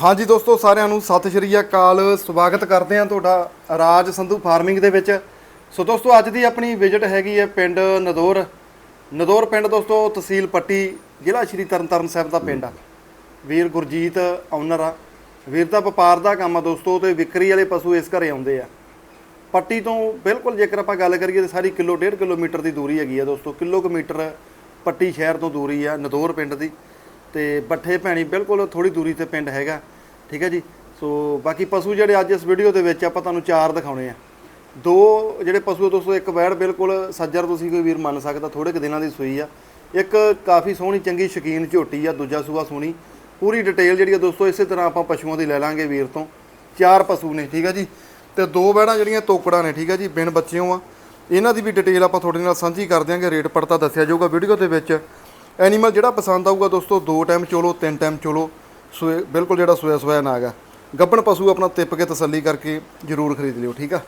ਹਾਂਜੀ ਦੋਸਤੋ, ਸਾਰਿਆਂ ਨੂੰ ਸਤਿ ਸ਼੍ਰੀ ਅਕਾਲ। ਸਵਾਗਤ ਕਰਦੇ ਹਾਂ ਤੁਹਾਡਾ ਰਾਜ ਸੰਧੂ ਫਾਰਮਿੰਗ ਦੇ ਵਿੱਚ। ਸੋ ਦੋਸਤੋ, ਅੱਜ ਦੀ ਆਪਣੀ ਵਿਜ਼ਿਟ ਹੈਗੀ ਹੈ ਪਿੰਡ ਨਦੌਰ। ਨਦੌਰ ਪਿੰਡ ਦੋਸਤੋ, ਤਹਿਸੀਲ ਪੱਟੀ, ਜ਼ਿਲ੍ਹਾ ਸ਼੍ਰੀ ਤਰਨਤਾਰਨ ਸਾਹਿਬ ਦਾ ਪਿੰਡ ਆ। ਵੀਰ ਗੁਰਜੀਤ ਓਨਰ ਆ। ਵੀਰ ਦਾ ਵਪਾਰ ਦਾ ਕੰਮ ਆ ਦੋਸਤੋ, ਤੇ ਵਿਕਰੀ ਵਾਲੇ ਪਸ਼ੂ ਇਸ ਘਰੇ ਆਉਂਦੇ ਆ। ਪੱਟੀ ਤੋਂ ਬਿਲਕੁਲ ਜੇਕਰ ਆਪਾਂ ਗੱਲ ਕਰੀਏ, ਤਾਂ ਸਾਰੀ ਕਿਲੋ, ਡੇਢ ਕਿਲੋਮੀਟਰ ਦੀ ਦੂਰੀ ਹੈਗੀ ਆ ਦੋਸਤੋ। ਕਿੱਲੋ ਕੁ ਮੀਟਰ ਪੱਟੀ ਸ਼ਹਿਰ ਤੋਂ ਦੂਰੀ ਆ ਨਦੌਰ ਪਿੰਡ ਦੀ। ਤੇ ਬੱਠੇ ਭੈਣੀ ਬਿਲਕੁਲ ਥੋੜੀ ਦੂਰੀ ਤੇ ਪਿੰਡ ਹੈਗਾ, ਠੀਕ ਹੈ ਜੀ? ਸੋ ਬਾਕੀ ਪਸ਼ੂ ਜਿਹੜੇ ਅੱਜ ਇਸ ਵੀਡੀਓ ਦੇ ਵਿੱਚ ਆਪਾਂ ਤੁਹਾਨੂੰ ਚਾਰ ਦਿਖਾਉਣੇ ਆ। ਦੋ ਜਿਹੜੇ ਪਸ਼ੂ ਦੋਸਤੋ, ਇੱਕ ਵੈੜ ਬਿਲਕੁਲ ਸੱਜਰ ਤੁਸੀਂ ਕੋਈ ਵੀਰ ਮੰਨ ਸਕਦਾ ਥੋੜੇ ਕੁ ਦਿਨਾਂ ਦੀ ਸੂਈ ਆ। ਇੱਕ ਕਾਫੀ ਸੋਹਣੀ, ਚੰਗੀ ਸ਼ਕੀਨ ਝੋਟੀ ਆ, ਦੂਜਾ ਸੂਆ ਸੋਹਣੀ ਪੂਰੀ ਡਿਟੇਲ ਜਿਹੜੀ ਆ ਦੋਸਤੋ, ਇਸੇ ਤਰ੍ਹਾਂ ਆਪਾਂ ਪਸ਼ੂਆਂ ਦੀ ਲੈ ਲਾਂਗੇ ਵੀਰ ਤੋਂ। ਚਾਰ ਪਸ਼ੂ ਨੇ, ਠੀਕ ਹੈ ਜੀ? ਤੇ ਦੋ ਵੈੜਾਂ ਜਿਹੜੀਆਂ ਤੋਕੜਾਂ ਨੇ, ਠੀਕ ਹੈ ਜੀ, ਬਿਨ ਬੱਚਿਓ ਆ। ਇਹਨਾਂ ਦੀ ਵੀ ਡਿਟੇਲ ਆਪਾਂ ਤੁਹਾਡੇ ਨਾਲ ਸਾਂਝੀ ਕਰ ਦਿਆਂਗੇ, ਰੇਟ ਪੜਤਾ ਦੱਸਿਆ ਜਾਊਗਾ ਵੀਡੀਓ ਦੇ ਵਿੱਚ। ਐਨੀਮਲ ਜਿਹੜਾ ਪਸੰਦ ਆਊਗਾ ਦੋਸਤੋ ਦੋ ਟਾਈਮ ਚੋਲੋ ਤਿੰਨ ਟਾਈਮ ਚੋਲੋ ਸੋਏ ਬਿਲਕੁਲ ਜਿਹੜਾ ਸੋਇਆ ਸੋਇਆ ਨਾਗ ਆ। ਗੱਬਣ ਪਸ਼ੂ ਆਪਣਾ ਤਿੱਪ ਕੇ ਤਸੱਲੀ ਕਰਕੇ ਜ਼ਰੂਰ ਖਰੀਦ ਲਿਓ ਠੀਕ ਆ?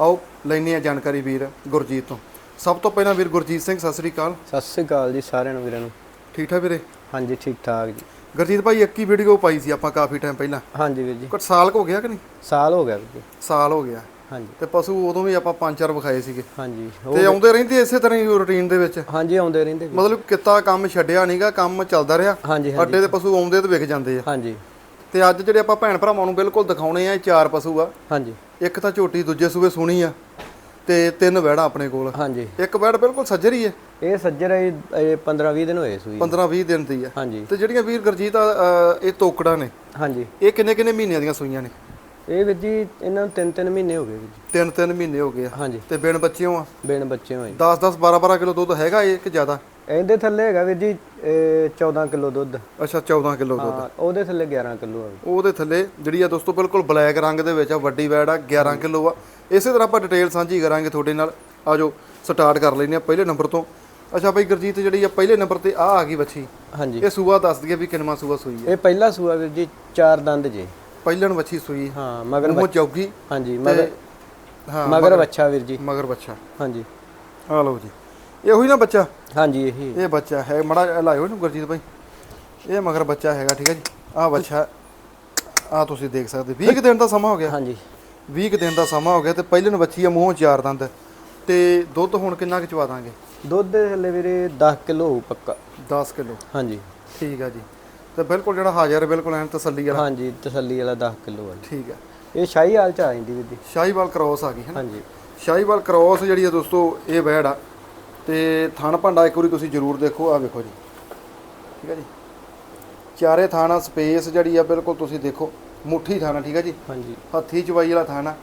ਆਓ ਲੈਣੀ ਆ ਜਾਣਕਾਰੀ ਵੀਰ ਗੁਰਜੀਤ ਤੋਂ। ਸਭ ਤੋਂ ਪਹਿਲਾਂ ਵੀਰ ਗੁਰਜੀਤ ਸਿੰਘ ਸਤਿ ਸ੍ਰੀ ਅਕਾਲ। ਸਤਿ ਸ੍ਰੀ ਅਕਾਲ ਜੀ ਸਾਰਿਆਂ ਨੂੰ ਵੀਰਾਂ ਨੂੰ। ਠੀਕ ਠਾਕ ਵੀਰੇ? ਹਾਂਜੀ ਠੀਕ ਠਾਕ ਜੀ। ਗੁਰਜੀਤ ਭਾਈ ਇੱਕ ਹੀ ਵੀਡੀਓ ਪਾਈ ਸੀ ਆਪਾਂ ਕਾਫੀ ਟਾਈਮ ਪਹਿਲਾਂ। ਹਾਂਜੀ ਵੀਰ ਜੀ। ਕੁਝ ਸਾਲ ਕੁ ਹੋ ਗਿਆ ਕਿ ਨਹੀਂ? ਸਾਲ ਹੋ ਗਿਆ ਵੀਰ ਜੀ। ਸਾਲ ਹੋ ਗਿਆ। ਹਾਂਜੀ। ਤੇ ਪਸ਼ੂ ਉਦੋਂ ਵੀ ਆਪਾਂ ਪੰਜ ਚਾਰ ਵਿਖਾਏ ਸੀਗੇ। ਹਾਂਜੀ ਤੇ ਆਉਂਦੇ ਰਹਿੰਦੇ ਇਸੇ ਤਰ੍ਹਾਂ ਹੀ ਰੁਟੀਨ ਦੇ ਵਿੱਚ? ਹਾਂਜੀ ਆਉਂਦੇ ਰਹਿੰਦੇ। ਮਤਲਬ ਕਿੱਤਾ ਕੰਮ ਛੱਡਿਆ ਨਹੀਂਗਾ ਕੰਮ ਚੱਲਦਾ ਰਿਹਾ। ਅੱਡੇ ਦੇ ਪਸ਼ੂ ਆਉਂਦੇ ਤੇ ਵਿਕ ਜਾਂਦੇ ਆ। ਹਾਂਜੀ। ਤੇ ਅੱਜ ਜਿਹੜੇ ਆਪਾਂ ਭੈਣ ਭਰਾਵਾਂ ਨੂੰ ਬਿਲਕੁਲ ਦਿਖਾਉਣੇ ਆ ਚਾਰ ਪਸ਼ੂ ਆ। ਹਾਂਜੀ। ਇੱਕ ਤਾਂ ਝੋਟੀ ਦੂਜੇ ਸੂਬੇ ਸੋਹਣੀ ਆ। ਤੇ ਤਿੰਨ ਵਹਿੜਾਂ ਆਪਣੇ ਕੋਲ। ਹਾਂਜੀ। ਇੱਕ ਵਹਿੜ ਬਿਲਕੁਲ ਸੱਜਰ ਹੀ ਹੈ ਇਹ ਸੱਜਰ ਇਹ 15 20 ਦਿਨ ਹੋਏ ਸੂਈ 15 20 ਦਿਨ ਦੀ ਆ। ਹਾਂਜੀ। ਤੇ ਜਿਹੜੀਆਂ ਵੀਰ ਗੁਰਜੀਤ ਇਹ ਤੋਕੜਾਂ ਨੇ। ਹਾਂਜੀ। ਇਹ ਕਿੰਨੇ ਕਿੰਨੇ ਮਹੀਨਿਆਂ ਦੀਆਂ ਸੂਈਆਂ ਨੇ? ਇਹ ਵੀਰ ਜੀ ਇਹਨਾਂ ਨੂੰ ਤਿੰਨ ਤਿੰਨ ਮਹੀਨੇ ਹੋ ਗਏ ਵੀਰ ਜੀ। ਤਿੰਨ ਤਿੰਨ ਮਹੀਨੇ ਹੋ ਗਏ ਆ। ਹਾਂਜੀ। ਤੇ ਬਿਨ ਬੱਚਿਓ ਆ? ਬਿਨ ਬੱਚੇ ਹੋਏ 10 10 12 12 ਕਿਲੋ ਦੁੱਧ ਹੈਗਾ ਇਹ ਕਿ ਜ਼ਿਆਦਾ? ਇਹਦੇ ਥੱਲੇ ਹੈਗਾ ਵੀਰ ਜੀ ਇਹ 14 ਕਿਲੋ ਦੁੱਧ। ਅੱਛਾ 14 ਕਿਲੋ ਦੁੱਧ। ਹਾਂ ਉਹਦੇ ਥੱਲੇ 11 ਕਿਲੋ ਆ ਉਹਦੇ ਥੱਲੇ ਜਿਹੜੀ ਆ ਦੋਸਤੋ ਬਿਲਕੁਲ ਬਲੈਕ ਰੰਗ ਦੇ ਵਿੱਚ ਆ ਵੱਡੀ ਵੈੜ ਆ 11 ਕਿਲੋ ਆ। ਇਸੇ ਤਰ੍ਹਾਂ ਆਪਾਂ ਡਿਟੇਲ ਸਾਂਝੀ ਕਰਾਂਗੇ ਤੁਹਾਡੇ ਨਾਲ। ਆਜੋ ਸਟਾਰਟ ਕਰ ਲੈਨੇ ਆ ਪਹਿਲੇ ਨੰਬਰ ਤੋਂ। ਅੱਛਾ ਬਾਈ ਗੁਰਜੀਤ ਜਿਹੜੀ ਆ ਪਹਿਲੇ ਨੰਬਰ ਤੇ ਆ ਆ ਗਈ ਬੱਚੀ। ਹਾਂਜੀ। ਇਹ ਸੂਆ ਦੱਸ ਦਈਏ ਵੀ ਕਿੰਨਵਾਂ ਸੂਆ ਸੂਈ ਆ। ਇਹ ਪਹਿਲਾ ਸੂਆ ਵੀਰ ਜੀ ਚਾਰ ਦੰਦ ਜੀ। ਪਹਿਲਣ ਬੱਚੀ ਸੂਈ। ਹਾਂ ਮਗਰ ਮੂੰਹ ਚੌਗੀ। ਹਾਂਜੀ ਮਗਰ ਹਾਂ ਮਗਰ ਬੱਚਾ ਵੀਰ ਜੀ। ਮਗਰ ਬੱਚਾ ਹਾਂਜੀ। ਆ ਲਓ ਜੀ। ਇਹ ਉਹੀ ਨਾ ਬੱਚਾ? ਹਾਂਜੀ ਇਹੀ। ਇਹ ਬੱਚਾ ਹੈ ਮੜਾ ਲਾਇਓ ਇਹਨੂੰ ਗੁਰਜੀਤ ਭਾਈ ਇਹ ਮਗਰ ਬੱਚਾ ਹੈਗਾ ਠੀਕ ਹੈ ਜੀ। ਆ ਬੱਚਾ ਆ ਤੁਸੀਂ ਦੇਖ ਸਕਦੇ। 20 ਕੁ ਦਿਨ ਦਾ ਸਮਾਂ ਹੋ ਗਿਆ। ਹਾਂਜੀ। 20 ਕੁ ਦਿਨ ਦਾ ਸਮਾਂ ਹੋ ਗਿਆ ਤੇ ਪਹਿਲਣ ਬੱਚੀ ਆ ਮੂੰਹੋਂ ਚਾਰ ਦੰਦ। ਤੇ ਦੁੱਧ ਹੁਣ ਕਿੰਨਾ ਕੁ ਚਵਾ ਦਾਂਗੇ? ਦੁੱਧ ਦੇ ਥੱਲੇ ਵੀਰੇ 10 ਕਿਲੋ ਪੱਕਾ। 10 ਕਿਲੋ। ਹਾਂਜੀ। ਠੀਕ ਆ ਜੀ। ਤੇ ਬਿਲਕੁਲ ਜਿਹੜਾ ਹਾਜ਼ਰ ਹੈ, ਬਿਲਕੁਲ ਐਨ ਤਸੱਲੀ ਵਾਲਾ। ਹਾਂਜੀ ਤਸੱਲੀ ਵਾਲਾ 10 ਕਿਲੋ ਹੈ ਠੀਕ ਆ ਇਹ ਸ਼ਾਹੀ ਹਾਲ ਚ ਆ ਜਾਂਦੀ ਵੀਰ ਜੀ। ਸ਼ਾਹੀਵਾਲ ਕ੍ਰੋਸ ਆ ਗਈ ਹੈ ਨਾ? ਹਾਂਜੀ। ਸ਼ਾਹੀਵਾਲ ਕ੍ਰੋਸ ਜਿਹੜੀ ਆ ਦੋਸਤੋ ਇਹ ਵੈੜ ਆ। ਤੇ ਥਣ ਭਾਂਡਾ ਇੱਕ ਵਾਰੀ ਤੁਸੀਂ ਜ਼ਰੂਰ ਦੇਖੋ ਆ ਵੇਖੋ ਜੀ। ਠੀਕ ਹੈ ਜੀ? ਚਾਰੇ ਥਾਣਾ ਸਪੇਸ ਜਿਹੜੀ ਆ ਬਿਲਕੁਲ ਤੁਸੀਂ ਦੇਖੋ ਮੁੱਠੀ ਥਾਣਾ ਠੀਕ ਹੈ ਜੀ? ਹਾਂਜੀ। ਹੱਥੀ ਚਵਾਈ ਵਾਲਾ ਥਾਣਾ।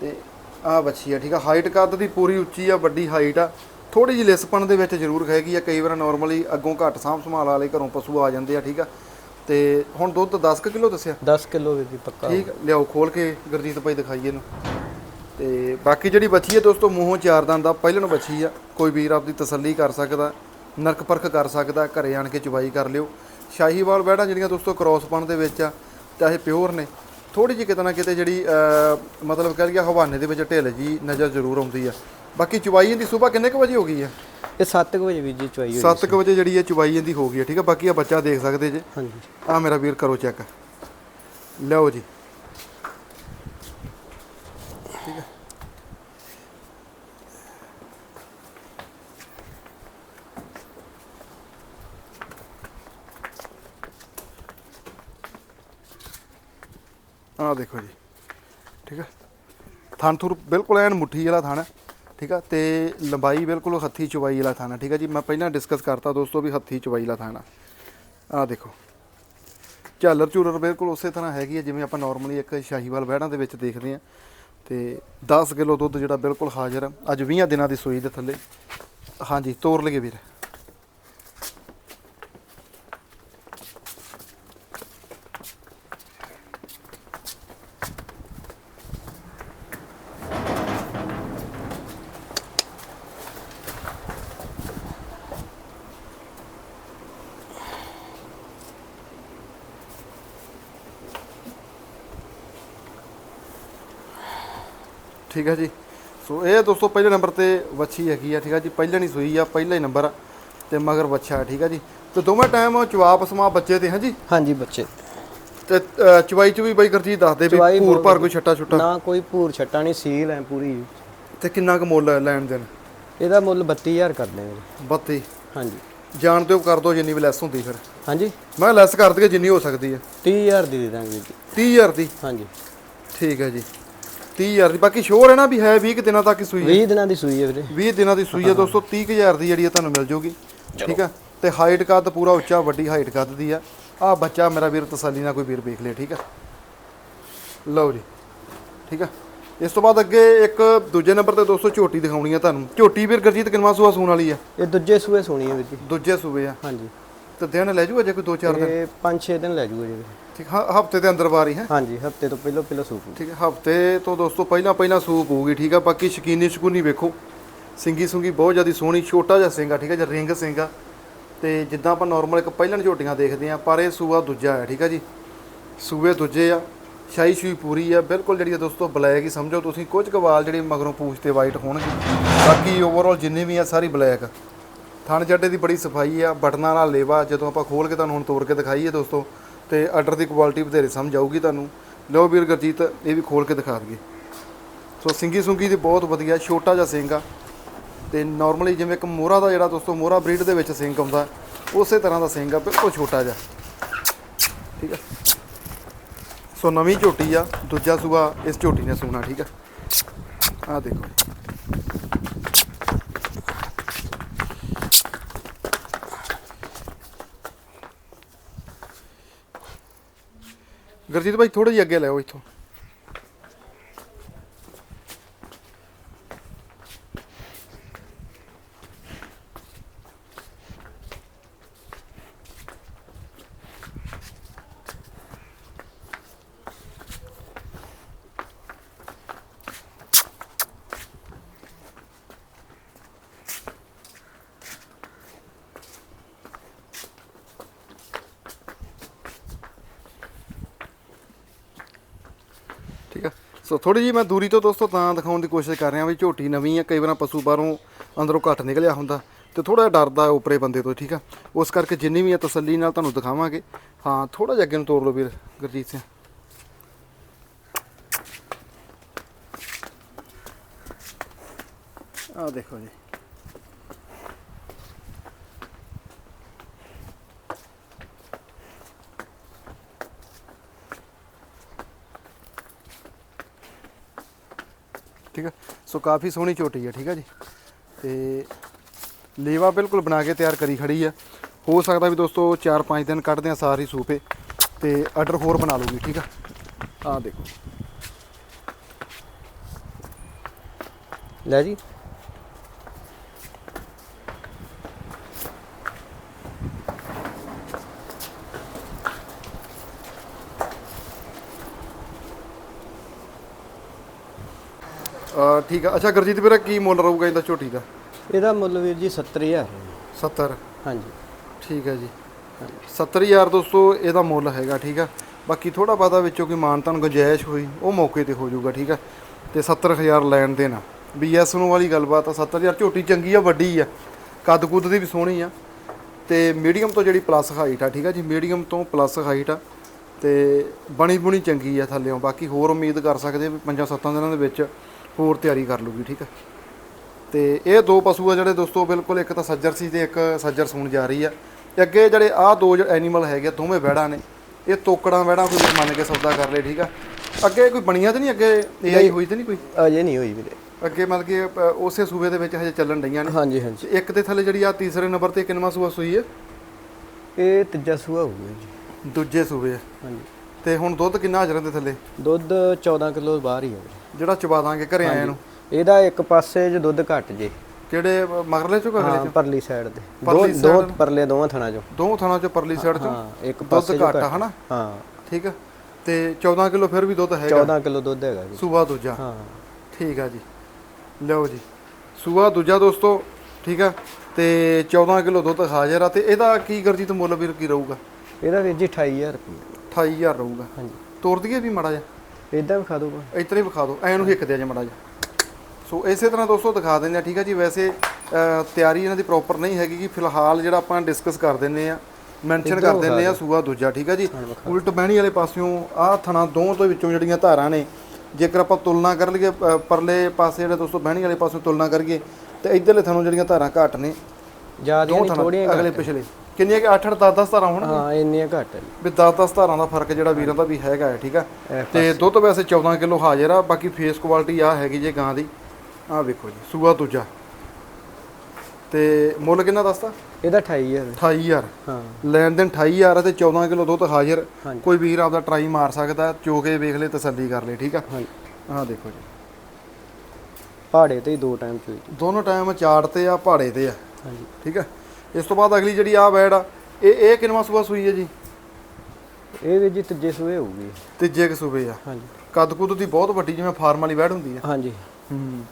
ਤੇ ਆ ਬੱਚੀ ਆ ਠੀਕ ਆ ਹਾਈਟ ਕੱਦ ਦੀ ਪੂਰੀ ਉੱਚੀ ਆ ਵੱਡੀ ਹਾਈਟ ਆ। ਥੋੜੀ ਜਿਹੀ ਲਿਸਪਣ ਦੇ ਵਿੱਚ ਜ਼ਰੂਰ ਹੈਗੀ ਆ ਕਈ ਵਾਰ ਨਾਰਮਲੀ ਅੱਗੋਂ ਘੱਟ ਸਾਂਭ ਸੰਭਾਲ ਵਾਲੇ ਘਰੋਂ ਪਸ਼ੂ ਆ ਜਾਂਦੇ ਆ ਠੀਕ ਆ। ਤੇ ਹੁਣ ਦੁੱਧ 10 ਕੁ ਕਿਲੋ ਦੱਸਿਆ? 10 ਕਿਲੋ ਜੀ ਪੱਕਾ। ਠੀਕ ਲਿਆਓ ਖੋਲ ਕੇ ਗੁਰਜੀਤ ਭਾਈ ਦਿਖਾਈਏ ਇਹਨੂੰ। ਤੇ ਬਾਕੀ ਜਿਹੜੀ ਬੱਚੀ ਹੈ ਦੋਸਤੋ ਮੂੰਹੋਂ ਚਾਰ ਦੰਦ ਦਾ ਪਹਿਲਣ ਬੱਚੀ ਆ। ਕੋਈ ਵੀਰ ਆਪਦੀ ਤਸੱਲੀ ਕਰ ਸਕਦਾ ਨਰਕ ਪਰਖ ਕਰ ਸਕਦਾ ਘਰੇ ਆਣ ਕੇ ਚੁਬਾਈ ਕਰ ਲਿਓ। ਸ਼ਾਹੀਵਾਲ ਬੈੜਾਂ ਜਿਹੜੀਆਂ ਦੋਸਤੋ ਕ੍ਰੋਸਪਣ ਦੇ ਵਿੱਚ ਆ ਚਾਹੇ ਪਿਓਰ ਨੇ ਥੋੜੀ ਜਿਹੀ ਕਿਤੇ ਨਾ ਕਿਤੇ ਜਿਹੜੀ ਮਤਲਬ ਕਹਿ ਲਈਏ ਹਵਾਨੇ ਦੇ ਵਿੱਚ ਢਿੱਲ ਜੀ ਨਜ਼ਰ ਜ਼ਰੂਰ ਆਉਂਦੀ ਆ। ਬਾਕੀ ਚੁਬਾਈ ਇਹਦੀ ਸਵੇਰ ਕਿੰਨੇ ਕੁ ਵਜੇ ਹੋ ਗਈ ਆ ਇਹ 7 ਵਜੇ ਵੀਰ ਜੀ ਚਵਾਈ ਹੋਈ 7 ਵਜੇ ਜਿਹੜੀ ਹੈ ਚੁਬਾਈ ਇਹਦੀ ਹੋ ਗਈ ਹੈ ਠੀਕ ਆ ਬਾਕੀ ਆ ਬੱਚਾ ਦੇਖ ਸਕਦੇ ਜੇ। ਹਾਂਜੀ। ਆ ਮੇਰਾ ਵੀਰ ਕਰੋ ਚੈੱਕ। ਲਓ ਜੀ। ਠੀਕ ਹੈ? ਆ ਦੇਖੋ ਜੀ। ਠੀਕ ਹੈ? ਥਣ ਥੁਰ ਬਿਲਕੁਲ ਐਨ ਮੁੱਠੀ ਵਾਲਾ ਥਣ ਹੈ। ਠੀਕ ਆ? ਤੇ ਲੰਬਾਈ ਬਿਲਕੁਲ ਹੱਥੀ ਚਵਾਈ ਵਾਲਾ ਥਾਣਾ, ਠੀਕ ਆ ਜੀ? ਮੈਂ ਪਹਿਲਾਂ ਡਿਸਕਸ ਕਰਤਾ ਦੋਸਤੋ ਵੀ ਹੱਥੀ ਚਵਾਈ ਵਾਲਾ ਥਾਣਾ। ਆ ਦੇਖੋ। ਝਾਲਰ ਝੂਲਰ ਬਿਲਕੁਲ ਉਸੇ ਤਰ੍ਹਾਂ ਹੈਗੀ ਹੈ ਜਿਵੇਂ ਆਪਾਂ ਨਾਰਮਲੀ ਇੱਕ ਸ਼ਾਹੀਵਾਲ ਵਹਿੜਾਂ ਦੇ ਵਿੱਚ ਦੇਖਦੇ ਆ। ਤੇ 10 ਕਿਲੋ ਦੁੱਧ ਜਿਹੜਾ ਬਿਲਕੁਲ ਹਾਜ਼ਰ ਆ। ਅੱਜ 20 ਦਿਨਾਂ ਦੀ ਸੂਈ ਦੇ ਥੱਲੇ। ਹਾਂਜੀ, ਤੋਰ ਲਈਏ ਵੀਰ। ਠੀਕ ਹੈ ਜੀ। ਸੋ ਇਹ ਦੋਸਤੋ ਪਹਿਲੇ ਨੰਬਰ ਤੇ ਵੱਛੀ ਹੈਗੀ ਆ ਠੀਕ ਆ ਜੀ। ਪਹਿਲਾਂ ਨਹੀਂ ਸੂਈ ਆ ਪਹਿਲਾ ਹੀ ਨੰਬਰ ਆ ਤੇ ਮਗਰ ਵੱਛਾ ਠੀਕ ਆ ਜੀ। ਤੇ ਦੋਵੇਂ ਟਾਈਮ ਜਵਾਬ ਸਮਾ ਬੱਚੇ ਤੇ ਹਾਂ ਜੀ ਹਾਂਜੀ ਬੱਚੇ। ਤੇ ਚਵਾਈ ਚ ਵੀ ਬਾਈ ਗੁਰਜੀਤ ਦੱਸ ਦੇ ਵੀ ਪੂਰ ਭਰ ਕੋਈ ਛੱਟਾ ਛੁੱਟਾ? ਨਾ ਕੋਈ ਭੂਰ ਛੱਟਾ ਨਹੀਂ ਸੀਲ ਹੈ ਪੂਰੀ। ਤੇ ਕਿੰਨਾ ਕੁ ਮੁੱਲ ਹੈ ਲੈਣ ਦੇਣ? ਇਹਦਾ ਮੁੱਲ 32000 ਕਰਦੇ ਨੇ ਜੀ। 32 ਹਾਂਜੀ। ਜਾਣ ਦਿਓ ਕਰ ਦੋ ਜਿੰਨੀ ਵੀ ਲੈਸ ਹੁੰਦੀ ਫਿਰ। ਹਾਂਜੀ। ਮੈਂ ਲੈਸ ਕਰ ਦਈਏ ਜਿੰਨੀ ਹੋ ਸਕਦੀ ਹੈ। 30000 ਦੀ ਦੇ ਦਾਂਗੇ ਵੀਰ ਜੀ 30000 ਦੀ? ਹਾਂਜੀ। ਠੀਕ ਹੈ ਜੀ। 30000 ਦੀ। ਬਾਕੀ ਸ਼ੋਰ ਹੈ ਨਾ ਵੀ ਹੈ 20 ਕੁ ਦਿਨਾਂ ਤੱਕ ਹੀ ਸੂਈ ਹੈ। 20 ਦਿਨਾਂ ਦੀ ਸੂਈ ਹੈ ਵੀਰੇ। 20 ਦਿਨਾਂ ਦੀ ਸੂਈ ਹੈ ਦੋਸਤੋ 30000 ਦੀ ਜਿਹੜੀ ਹੈ ਤੁਹਾਨੂੰ ਮਿਲ ਜੂਗੀ। ਠੀਕ ਆ ਤੇ ਹਾਈਟ ਕੱਦ ਪੂਰਾ ਉੱਚਾ ਵੱਡੀ ਹਾਈਟ ਕੱਦ ਦੀ ਆ। ਆ ਬੱਚਾ ਮੇਰਾ ਵੀਰ ਤਸੱਲੀ ਨਾਲ ਕੋਈ ਵੀਰ ਵੇਖ ਲੇ ਠੀਕ ਆ? ਲਓ ਜੀ। ਠੀਕ ਆ? ਇਸ ਤੋਂ ਬਾਅਦ ਅੱਗੇ ਇੱਕ ਦੂਜੇ ਨੰਬਰ ਤੇ ਦੋਸਤੋ ਝੋਟੀ ਦਿਖਾਉਣੀ ਆ ਤੁਹਾਨੂੰ। ਝੋਟੀ ਵੀਰ ਗੁਰਜੀਤ ਕਿਨਵਾ ਸੂਆ ਸੂਣ ਵਾਲੀ ਆ? ਇਹ ਦੂਜੇ ਸੂਏ ਸੋਣੀ ਹੈ ਵੀਰ ਜੀ। ਦੂਜੇ ਸੂਏ ਆ। ਹਾਂਜੀ। ਤੇ ਦਿਨ ਲੈ ਜੂ ਅਜੇ ਕੋਈ 2-4 ਦਿਨ? ਇਹ 5-6 ਦਿਨ ਲੈ ਜੂਗਾ ਜੀ ਵੀਰੇ। ਠੀਕ ਹਫ਼ਤੇ ਦੇ ਅੰਦਰ ਬਾਰੀ ਹੈ? ਹਾਂਜੀ ਹਫ਼ਤੇ ਤੋਂ ਪਹਿਲਾਂ ਪਹਿਲਾਂ ਸੂਪ ਠੀਕ ਹੈ ਹਫ਼ਤੇ ਤੋਂ ਦੋਸਤੋ ਪਹਿਲਾਂ ਪਹਿਲਾਂ ਸੂਪ ਹੋਊਗੀ ਠੀਕ ਆ? ਬਾਕੀ ਸ਼ਕੀਨੀ ਸ਼ਕੂਨੀ ਵੇਖੋ। ਸਿੰਗੀ ਸੁੰਗੀ ਬਹੁਤ ਜ਼ਿਆਦਾ ਸੋਹਣੀ ਛੋਟਾ ਜਿਹਾ ਸਿੰਗਾ ਠੀਕ ਹੈ ਜਾਂ ਰਿੰਗ ਸਿੰਗਾ। ਤੇ ਜਿੱਦਾਂ ਆਪਾਂ ਨਾਰਮਲ ਇੱਕ ਪਹਿਲਾਂ ਝੋਟੀਆਂ ਦੇਖਦੇ ਆ ਪਰ ਇਹ ਸੂਆ ਦੂਜਾ ਹੈ ਠੀਕ ਆ ਜੀ? ਸੂਏ ਦੂਜੇ ਆ ਸ਼ਾਹੀ ਸ਼ੂਈ ਪੂਰੀ ਆ। ਬਿਲਕੁਲ ਜਿਹੜੀ ਆ ਦੋਸਤੋ ਬਲੈਕ ਹੀ ਸਮਝੋ ਤੁਸੀਂ। ਕੁਝ ਕਵਾਲ ਜਿਹੜੇ ਮਗਰੋਂ ਪੂਛ ਤੇ ਵਾਈਟ ਹੋਣਗੇ। ਬਾਕੀ ਓਵਰਆਲ ਜਿੰਨੇ ਵੀ ਆ ਸਾਰੀ ਬਲੈਕ ਥਣ ਜੱਡੇ ਦੀ ਬੜੀ ਸਫ਼ਾਈ ਆ, ਬਟਨਾਂ ਨਾਲ ਲੇਵਾ ਜਦੋਂ ਆਪਾਂ ਖੋਲ ਕੇ ਤੁਹਾਨੂੰ ਹੁਣ ਤੋੜ ਕੇ ਦਿਖਾਈਏ ਦੋਸਤੋ, ਤੇ ਆਰਡਰ ਦੀ ਕੁਆਲਿਟੀ ਬਥੇਰੇ ਸਮਝ ਆਊਗੀ ਤੁਹਾਨੂੰ। ਲਓ ਵੀਰ ਗੁਰਜੀਤ, ਇਹ ਵੀ ਖੋਲ ਕੇ ਦਿਖਾ ਦਈਏ। ਸੋ ਸਿੰਗੀ ਸੁੰਗੀ ਦੀ ਬਹੁਤ ਵਧੀਆ, ਛੋਟਾ ਜਿਹਾ ਸਿੰਗ ਆ। ਤੇ ਨਾਰਮਲੀ ਜਿਵੇਂ ਇੱਕ ਮੋਹਰਾ ਦਾ ਜਿਹੜਾ ਦੋਸਤੋ, ਮੋਹਰਾ ਬਰੀਡ ਦੇ ਵਿੱਚ ਸਿੰਗ ਆਉਂਦਾ, ਉਸੇ ਤਰ੍ਹਾਂ ਦਾ ਸਿੰਗ ਆ, ਬਿਲਕੁਲ ਛੋਟਾ ਜਿਹਾ। ਠੀਕ ਆ? ਸੋ ਨਵੀਂ ਝੋਟੀ ਆ, ਦੂਜਾ ਸੂਆ ਇਸ ਝੋਟੀ ਨੇ ਸੂਣਾ, ਠੀਕ ਆ? ਆ ਦੇਖੋ। ਗੁਰਜੀਤ ਭਾਈ ਥੋੜੇ ਜਿਹਾ ਅੱਗੇ ਲਿਆਓ ਇੱਥੋਂ। ਠੀਕ ਆ? ਸੋ ਥੋੜੀ ਜੀ ਮੈਂ ਦੂਰੀ ਤੋਂ ਦੋਸਤੋ ਤਾਂ ਦਿਖਾਉਣ ਦੀ ਕੋਸ਼ਿਸ਼ ਕਰ ਰਿਹਾ ਵੀ ਝੋਟੀ ਨਵੀਂ ਆ, ਕਈ ਵਾਰ ਪਸ਼ੂ ਬਾਹਰੋਂ ਅੰਦਰੋਂ ਘੱਟ ਨਿਕਲਿਆ ਹੁੰਦਾ ਤੇ ਥੋੜਾ ਡਰਦਾ ਉਪਰੇ ਬੰਦੇ ਤੋਂ, ਠੀਕ ਆ? ਉਸ ਕਰਕੇ ਜਿੰਨੀ ਵੀ ਆ ਤਸੱਲੀ ਨਾਲ ਤੁਹਾਨੂੰ ਦਿਖਾਵਾਂਗੇ। ਹਾਂ ਥੋੜਾ ਜਿਹਾ ਅੱਗੇ ਨੂੰ ਤੋੜ ਲਓ ਵੀਰ, ਗੁਰਜੀਤ ਸਿੰਘ। ਆ ਦੇਖੋ ਜੀ। ਠੀਕ ਹੈ ਸੋ ਕਾਫੀ ਸੋਹਣੀ ਝੋਟੀ ਹੈ ਠੀਕ ਹੈ ਜੀ? ਤੇ ਲੇਵਾ ਬਿਲਕੁਲ ਬਣਾ ਕੇ ਤਿਆਰ ਕਰੀ ਖੜੀ ਆ। ਹੋ ਸਕਦਾ ਵੀ ਦੋਸਤੋ 4-5 ਦਿਨ ਕੱਢਦੇ ਆ ਸਾਰੀ ਸੂਪੇ ਤੇ ਆਰਡਰ ਹੋਰ ਬਣਾ ਲੂਗੀ ਠੀਕ ਆ? ਆ ਦੇਖੋ। ਲੈ ਜੀ। ਠੀਕ ਆ। ਅੱਛਾ ਗੁਰਜੀਤ ਵੀਰਾ ਕੀ ਮੁੱਲ ਰਹੂਗਾ ਇਹਦਾ ਝੋਟੀ ਦਾ? ਇਹਦਾ ਮੁੱਲ ਵੀਰ ਜੀ 70000 ਹੈ 70 ਹਾਂਜੀ। ਠੀਕ ਹੈ ਜੀ। 70000 ਦੋਸਤੋ ਇਹਦਾ ਮੁੱਲ ਹੈਗਾ ਠੀਕ ਆ। ਬਾਕੀ ਥੋੜਾ ਬਾਦਾ ਵਿੱਚੋਂ ਕੋਈ ਮਾਨਤਾਨ ਗੁੰਜਾਇਸ਼ ਹੋਈ ਉਹ ਮੌਕੇ ਤੇ ਹੋ ਜਾਊਗਾ ਠੀਕ ਆ। ਤੇ 70000 ਲੈਣ ਦੇਣਾ ਬੀਐਸ ਨੂੰ ਵਾਲੀ ਗੱਲਬਾਤ ਆ 70000 ਝੋਟੀ ਚੰਗੀ ਆ ਵੱਡੀ ਆ। ਕੱਦ ਕੁੱਦ ਦੀ ਵੀ ਸੋਹਣੀ ਆ। ਤੇ ਮੀਡੀਅਮ ਤੋਂ ਜਿਹੜੀ ਪਲੱਸ ਹਾਈਟ ਆ ਠੀਕ ਆ ਜੀ ਮੀਡੀਅਮ ਤੋਂ ਪਲੱਸ ਹਾਈਟ ਆ। ਤੇ ਬਣੀ ਬੁਣੀ ਚੰਗੀ ਆ ਥੱਲੇੋਂ ਬਾਕੀ ਹੋਰ ਉਮੀਦ ਕਰ ਸਕਦੇ ਵੀ 5-7 ਦਿਨਾਂ ਦੇ ਵਿੱਚ ਹੋਰ ਤਿਆਰੀ ਕਰ ਲੂਗੀ ਠੀਕ ਆ। ਤੇ ਇਹ ਦੋ ਪਸ਼ੂ ਆ ਜਿਹੜੇ ਦੋਸਤੋ ਬਿਲਕੁਲ ਇੱਕ ਤਾਂ ਸੱਜਰ ਸੀ ਤੇ ਇੱਕ ਸੱਜਰ ਸੂਣ ਜਾ ਰਹੀ ਆ। ਤੇ ਅੱਗੇ ਜਿਹੜੇ ਆਹ ਦੋ ਐਨੀਮਲ ਹੈਗੇ ਆ, ਦੋਵੇਂ ਵਹਿੜਾਂ ਨੇ। ਇਹ ਤੋਕੜਾਂ ਵਹਿੜਾਂ ਕੋਈ ਮੰਨ ਕੇ ਸੌਦਾ ਕਰ ਲੇ ਠੀਕ ਆ। ਅੱਗੇ ਕੋਈ ਬਣੀਆਂ ਤੇ ਨਹੀਂ? ਅੱਗੇ ਏਆਈ ਹੋਈ ਤੇ ਨਹੀਂ ਕੋਈ? ਅਜੇ ਨਹੀਂ ਹੋਈ ਵੀਰੇ। ਅੱਗੇ ਮਤਲਬ ਕਿ ਉਸੇ ਸੂਬੇ ਦੇ ਵਿੱਚ ਹਜੇ ਚੱਲਣ ਡਈਆਂ ਨੇ। ਹਾਂਜੀ ਹਾਂਜੀ। ਇੱਕ ਦੇ ਥੱਲੇ ਜਿਹੜੀ ਆ ਤੀਸਰੇ ਨੰਬਰ ਤੇ ਕਿੰਨਵਾਂ ਸੂਆ ਸੂਈ ਹੈ ਇਹ ਤੀਜਾ ਸੂਆ ਹੋਊਗਾ ਜੀ। ਦੂਜੇ ਸੂਬੇ ਹਾਂਜੀ। ਤੇ ਹੁਣ ਦੁੱਧ ਕਿੰਨਾ ਹਾਜ਼ਰਾਂ ਦੇ ਥੱਲੇ? ਦੁੱਧ 14 ਕਿਲੋ ਬਾਹਰ ਹੀ ਹੈ ਜਿਹੜਾ ਚਬਾ ਦਾਂਗੇ ਘਰੇ ਆਇਆਂ ਨੂੰ? ਇਹਦਾ ਇੱਕ ਪਾਸੇ 'ਚ ਦੁੱਧ ਘੱਟ ਜੇ। ਕਿਹੜੇ ਮਗਰਲੇ ਚੋਂ ਅਗਲੇ ਹਾਂ ਪਰਲੀ ਸਾਈਡ ਤੇ। ਦੋ ਦੋ? ਪਰਲੇ ਦੋਵਾਂ ਥਣਾ 'ਚੋਂ। ਦੋ ਥਾਣਾ ਚੋਂ ਪਰਲੀ ਸਾਈਡ ਚੋਂ? ਹਾਂ ਇੱਕ ਦੁੱਧ ਪਾਸੇ 'ਚ ਘੱਟ ਆ ਹਨਾ? ਹਾਂ। ਠੀਕ ਆ। ਤੇ 14 ਕਿਲੋ ਫਿਰ ਵੀ ਦੁੱਧ ਹੈਗਾ? 14 ਕਿਲੋ ਦੁੱਧ ਹੈਗਾ ਜੀ। ਸੂਆ ਦੂਜਾ? ਹਾਂ। ਠੀਕ ਆ ਜੀ। ਲਓ ਜੀ। ਸੂਆ ਦੂਜਾ ਦੋਸਤੋ ਠੀਕ ਆ? ਤੇ 14 ਕਿਲੋ ਦੁੱਧ ਹਾਜ਼ਰ ਆ। ਤੇ ਇਹਦਾ ਕੀ ਗਰਜੀਤ ਮੁੱਲ ਵੀਰ ਕੀ ਰਹੂਗਾ? ਇਹਦਾ ਵੀਰ ਜੀ 28000 ਰੁਪਏ 28000 ਰਹੂਗਾ। ਹਾਂਜੀ। ਤੋੜ ਦਈਏ ਵੀ ਮੜਾ ਜਾ ਇਦਾਂ ਵਿਖਾ ਦੂਗਾ ਇਤਨੇ ਵਿਖਾ ਦਿਓ ਐਂ ਨੂੰ ਹਿੱਕ ਦਿਆ ਜੇ ਮੜਾ ਜਾ ਸੋ ਇਸੇ ਤਰ੍ਹਾਂ ਦੋਸਤੋ ਦਿਖਾ ਦਿੰਦੇ ਆ ਠੀਕ ਆ ਜੀ। ਵੈਸੇ ਤਿਆਰੀ ਇਹਨਾਂ ਦੀ ਪ੍ਰੋਪਰ ਨਹੀਂ ਹੈਗੀ ਕਿ ਫਿਲਹਾਲ ਜਿਹੜਾ ਆਪਾਂ ਡਿਸਕਸ ਕਰ ਦਿੰਨੇ ਆ ਮੈਂਸ਼ਨ ਕਰ ਦਿੰਦੇ ਆ ਸੂਆ ਦੂਜਾ ਠੀਕ ਆ ਜੀ। ਉਲਟ ਬਹਿਣੀ ਵਾਲੇ ਪਾਸਿਓਂ ਆਹ ਥਣਾ ਦੋ ਤੋਂ ਵਿੱਚੋਂ ਜਿਹੜੀਆਂ ਧਾਰਾਂ ਨੇ ਜੇਕਰ ਆਪਾਂ ਤੁਲਨਾ ਕਰ ਲਈਏ ਪਰਲੇ ਪਾਸੇ ਜਿਹੜੇ ਦੋਸਤੋ ਬਹਿਣੀ ਵਾਲੇ ਪਾਸਿਓਂ ਤੁਲਨਾ ਕਰੀਏ ਤੇ ਇਧਰਲੇ ਥਣੋਂ ਜਿਹੜੀਆਂ ਧਾਰਾਂ ਘੱਟ ਨੇ ਜ਼ਿਆਦਾ ਦੋ ਥੋੜੀਆਂ ਅਗਲੇ ਪਿਛਲੇ। ਕਿੰਨੀਆਂ ਕਿ 8 8 10 10 ਧਾਰਾਂ ਹੋਣ ਹਾਂ ਇੰਨੀਆਂ ਘੱਟ ਹੈ। ਵੀ 10 10 ਧਾਰਾਂ ਦਾ ਫ਼ਰਕ ਜਿਹੜਾ ਵੀਰਾਂ ਦਾ ਵੀ ਹੈਗਾ ਹੈ ਠੀਕ ਆ? ਤੇ ਦੁੱਧ ਵੈਸੇ 14 ਕਿਲੋ ਹਾਜ਼ਰ ਆ ਬਾਕੀ ਫੇਸ ਕੁਆਲਿਟੀ ਆ ਹੈਗੀ ਜੇ ਗਾਂ ਦੀ। ਆਹ ਵੇਖੋ ਜੀ ਸੂਆ ਦੂਜਾ। ਤੇ ਮੁੱਲ ਕਿੰਨਾ ਦੱਸਤਾ? ਇਹਦਾ 28000 28000 ਹਾਂ। ਲੈਣ ਦੇਣ 28000 ਆ ਤੇ 14 ਕਿਲੋ ਦੁੱਧ ਹਾਜ਼ਰ। ਹਾਂਜੀ। ਕੋਈ ਵੀਰ ਆਪਦਾ ਟਰਾਈ ਮਾਰ ਸਕਦਾ ਚੋ ਕੇ ਵੇਖ ਲੈ ਤਸੱਲੀ ਕਰ ਲੈ ਠੀਕ ਆ? ਆਹ ਦੇਖੋ ਜੀ। ਪਹਾੜੇ ਤੇ ਹੀ ਦੋ ਟਾਈਮ ਚੋਈ। ਦੋਨੋਂ ਟਾਈਮ ਚਾੜ ਤੇ ਆ ਪਹਾੜੇ ਤੇ ਆ। ਹਾਂਜੀ। ਠੀਕ ਆ? ਇਸ ਤੋਂ ਬਾਅਦ ਅਗਲੀ ਜਿਹੜੀ ਆ ਵੈੜ ਆ ਇਹ ਇਹ ਕਿੰਨਵਾਂ ਸੂਆ ਸੂਈ ਹੈ ਜੀ? ਇਹ ਵੀ ਜੀ ਤੀਜੇ ਸੂਏ ਹੋਊਗੀ। ਤੀਜੇ ਕੁ ਸੂਬੇ ਆ। ਹਾਂਜੀ। ਕੱਦ ਕੁੱਦ ਦੀ ਬਹੁਤ ਵੱਡੀ ਜਿਵੇਂ ਫਾਰਮ ਵਾਲੀ ਵੈੜ ਹੁੰਦੀ ਆ। ਹਾਂਜੀ। ਹੂੰ।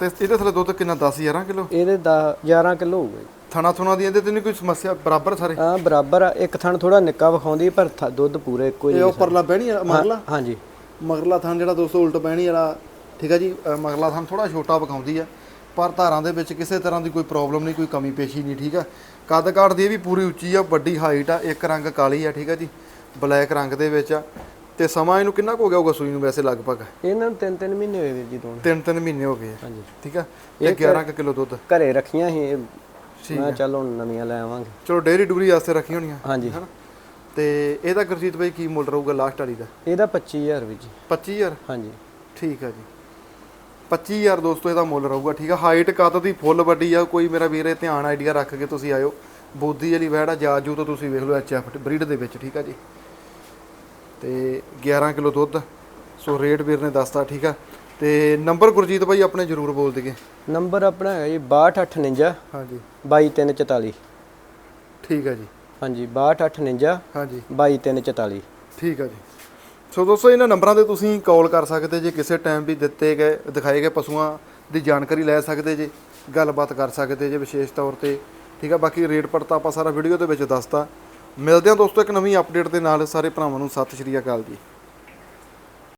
ਤੇ ਇਹਦੇ ਥੱਲੇ ਦੁੱਧ ਕਿੰਨਾ 10 11 ਕਿਲੋ? ਇਹਦੇ 10 11 ਕਿਲੋ ਹੋਊਗਾ ਜੀ। ਥਣਾ ਥੁਣਾ ਦੀ ਇਹਦੇ ਤੇ ਨਹੀਂ ਕੋਈ ਸਮੱਸਿਆ? ਬਰਾਬਰ ਸਾਰੇ? ਹਾਂ ਬਰਾਬਰ ਆ। ਇੱਕ ਥਣ ਥੋੜਾ ਨਿੱਕਾ ਵਿਖਾਉਂਦੀ ਪਰ ਥ- ਦੁੱਧ ਪੂਰੇ ਇੱਕੋ ਹੀ ਇਹ ਉਹ ਪਰਲਾ ਬਹਿਣੀ ਵਾਲਾ ਮਗਰਲਾ? ਹਾਂਜੀ। ਮਗਰਲਾ ਥਣ ਜਿਹੜਾ ਦੋਸਤੋ ਉਲਟ ਬਹਿਣੀ ਵਾਲਾ ਠੀਕ ਆ ਜੀ? ਅ, ਮਗਰਲਾ ਥਣ ਥੋੜਾ ਛੋਟਾ ਵਿਖਾਉਂਦੀ ਆ। ਪਰ ਧਾਰਾਂ ਦੇ ਵਿੱਚ ਕਿਸੇ ਤਰ੍ਹਾਂ ਦੀ ਕੋਈ ਪ੍ਰੋਬਲਮ ਨਹੀਂ ਕੋਈ ਕਮੀ ਪੇਸ਼ੀ ਨਹੀਂ ਠੀਕ ਆ? ਕੱਦ ਕਾਠ ਦੀ ਇਹ ਵੀ ਪੂਰੀ ਉੱਚੀ ਆ ਵੱਡੀ ਹਾਈਟ ਆ ਇੱਕ ਰੰਗ ਕਾਲੀ ਆ ਠੀਕ ਆ ਜੀ? ਬਲੈਕ ਰੰਗ ਦੇ ਵਿੱਚ ਆ। ਤੇ ਸਮਾਂ ਇਹਨੂੰ ਕਿੰਨਾ ਕੁ ਹੋ ਗਿਆ ਹੋਊਗਾ ਸੂਈ ਨੂੰ ਵੈਸੇ ਲਗਭਗ? ਇਹਨਾਂ ਨੂੰ ਤਿੰਨ ਤਿੰਨ ਮਹੀਨੇ ਹੋਏ ਵੀਰ ਜੀ ਦੋਨ ਤਿੰਨ ਤਿੰਨ ਮਹੀਨੇ ਹੋ ਗਏ ਆ ਹਾਂਜੀ। ਠੀਕ ਆ? ਤੇ 11 ਕੁ ਕਿਲੋ ਦੁੱਧ। ਘਰੇ ਰੱਖੀਆਂ ਸੀ ਇਹ ਮੈਂ ਚੱਲ ਹੁਣ ਨਵੀਆਂ ਲੈ ਆਵਾਂਗੇ। ਚਲੋ ਡੇਰੀ ਡੂਰੀ ਵਾਸਤੇ ਰੱਖੀ ਹੋਣੀਆਂ ਹਾਂਜੀ। ਹਨਾ? ਤੇ ਇਹਦਾ ਗੁਰਜੀਤ ਬਾਈ ਕੀ ਮੁੱਲ ਰਹੂਗਾ ਲਾਸਟ ਵਾਲੀ ਦਾ? ਇਹਦਾ 25000 ਵੀਰ ਜੀ। 25000 ਹਾਂਜੀ। ਠੀਕ ਆ ਜੀ। 25000 ਦੋਸਤੋ ਇਹਦਾ ਮੁੱਲ ਰਹੂਗਾ ਠੀਕ ਆ? ਹਾਈਟ ਕੱਦ ਦੀ? ਫੁੱਲ ਵੱਡੀ ਆ ਕੋਈ ਮੇਰਾ ਵੀਰ ਧਿਆਨ ਆਈਡੀਆ ਰੱਖ ਕੇ ਤੁਸੀਂ ਆਇਓ। ਬੋਦੀ ਵਾਲੀ ਵੈੜ ਆ ਜਾਜੂ ਤੋਂ ਤੁਸੀਂ ਵੇਖ ਲਓ ਐਚਐਫ ਬਰੀਡ ਦੇ ਵਿੱਚ ਠੀਕ ਆ ਜੀ? ਤੇ 11 ਕਿਲੋ ਦੁੱਧ ਸੋ ਰੇਟ ਵੀਰ ਨੇ ਦੱਸਤਾ ਠੀਕ ਆ? ਤੇ ਨੰਬਰ ਗੁਰਜੀਤ ਬਾਈ ਆਪਣੇ ਜ਼ਰੂਰ ਬੋਲ ਦਈਏ। ਨੰਬਰ ਆਪਣਾ ਹੈਗਾ ਜੀ 6259 ਹਾਂਜੀ। 22344 ਠੀਕ ਆ ਜੀ। ਹਾਂਜੀ 6259 ਹਾਂਜੀ। 22344 ਠੀਕ ਆ ਜੀ। ਸੋ ਦੋਸਤੋ, ਇਹਨਾਂ ਨੰਬਰਾਂ ਤੇ ਤੁਸੀਂ ਕਾਲ ਕਰ ਸਕਦੇ ਜੇ, ਕਿਸੇ ਟਾਈਮ ਵੀ ਦਿੱਤੇ ਗਏ, ਦਿਖਾਏ ਗਏ ਪਸ਼ੂਆਂ ਦੀ ਜਾਣਕਾਰੀ ਲੈ ਸਕਦੇ ਜੇ, ਗੱਲਬਾਤ ਕਰ ਸਕਦੇ ਜੇ ਵਿਸ਼ੇਸ਼ ਤੌਰ ਤੇ, ਠੀਕ ਆ? ਬਾਕੀ ਰੇਟ ਪੜਤਾ ਆਪਾਂ ਸਾਰਾ ਵੀਡੀਓ ਦੇ ਵਿੱਚ ਦੱਸਤਾ। ਮਿਲਦੇ ਹਾਂ ਦੋਸਤੋ ਇੱਕ ਨਵੀਂ ਅਪਡੇਟ ਦੇ ਨਾਲ, ਸਾਰੇ ਭਰਾਵਾਂ ਨੂੰ ਸਤਿ ਸ਼੍ਰੀ ਅਕਾਲ ਜੀ।